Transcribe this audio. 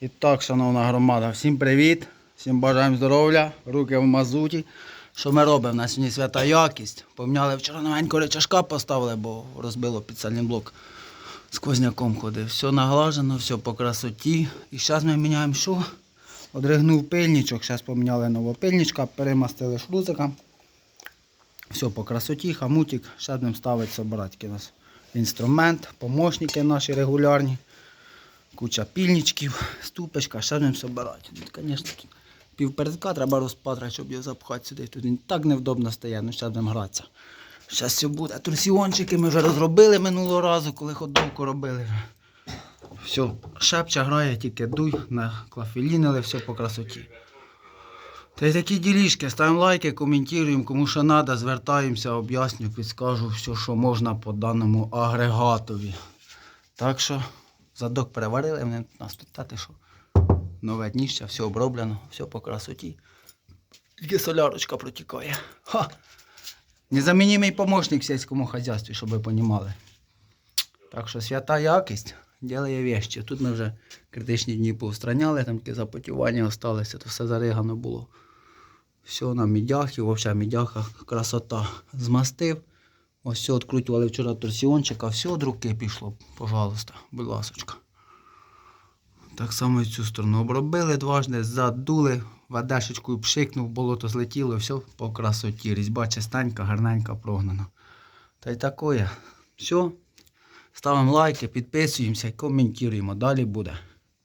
І так, шановна громада, всім привіт, всім бажаємо здоров'я, руки в мазуті. Що ми робимо? У нас сьогодні свята якість. Поміняли вчора новенького речашка поставили, бо розбило підсальний блок. Сквозняком ходив. Все наглажено, все по красоті. І зараз ми міняємо що? Одригнув пильничок, зараз поміняли нового пильничка, перемастили шрузиком. Все по красоті, хамутик. Зараз будемо ставити собратки у нас. Інструмент, помощники наші регулярні. Куча пільничків, ступочка, ще будемо собирати. Тут, звісно, тут півпередка треба розпатрати, щоб його запхати сюди. Тут він так невдобно стає, ну зараз будемо гратися. Зараз все буде. Торсіончики ми вже розробили минулого разу, коли ходовку робили. Все, шепча грає, тільки дуй, на клафелінили, все по красоті. Та й такі ділішки, ставимо лайки, коментуємо, кому що треба, звертаємося, об'ясню, підскажу все, що можна по даному агрегатові. Так що задок переварили, вони нас питати, що нове дніще, все оброблено, все по красоті. Тільки солярочка протікає. Ха! Незамінімий помощник в сільському хазяйстві, щоб ви розуміли. Так що свята якість ділає вещі. Тут ми вже критичні дні повстраняли, там таке запотівання залишилося, то все заригано було. Все на мідяхі, взагалі мідяха красота. Змастив. Ось все відкрутювали вчора торсіончика, все від руки пішло, пожалуйста, будь ласочка. Так само і цю сторону обробили дважди, задули, вадешечкою пшикнув, болото злетіло, все по красоті. Різьба чистенька, гарненька прогнана. Та й такое. Все. Ставимо лайки, підписуємося коментуємо. Далі буде.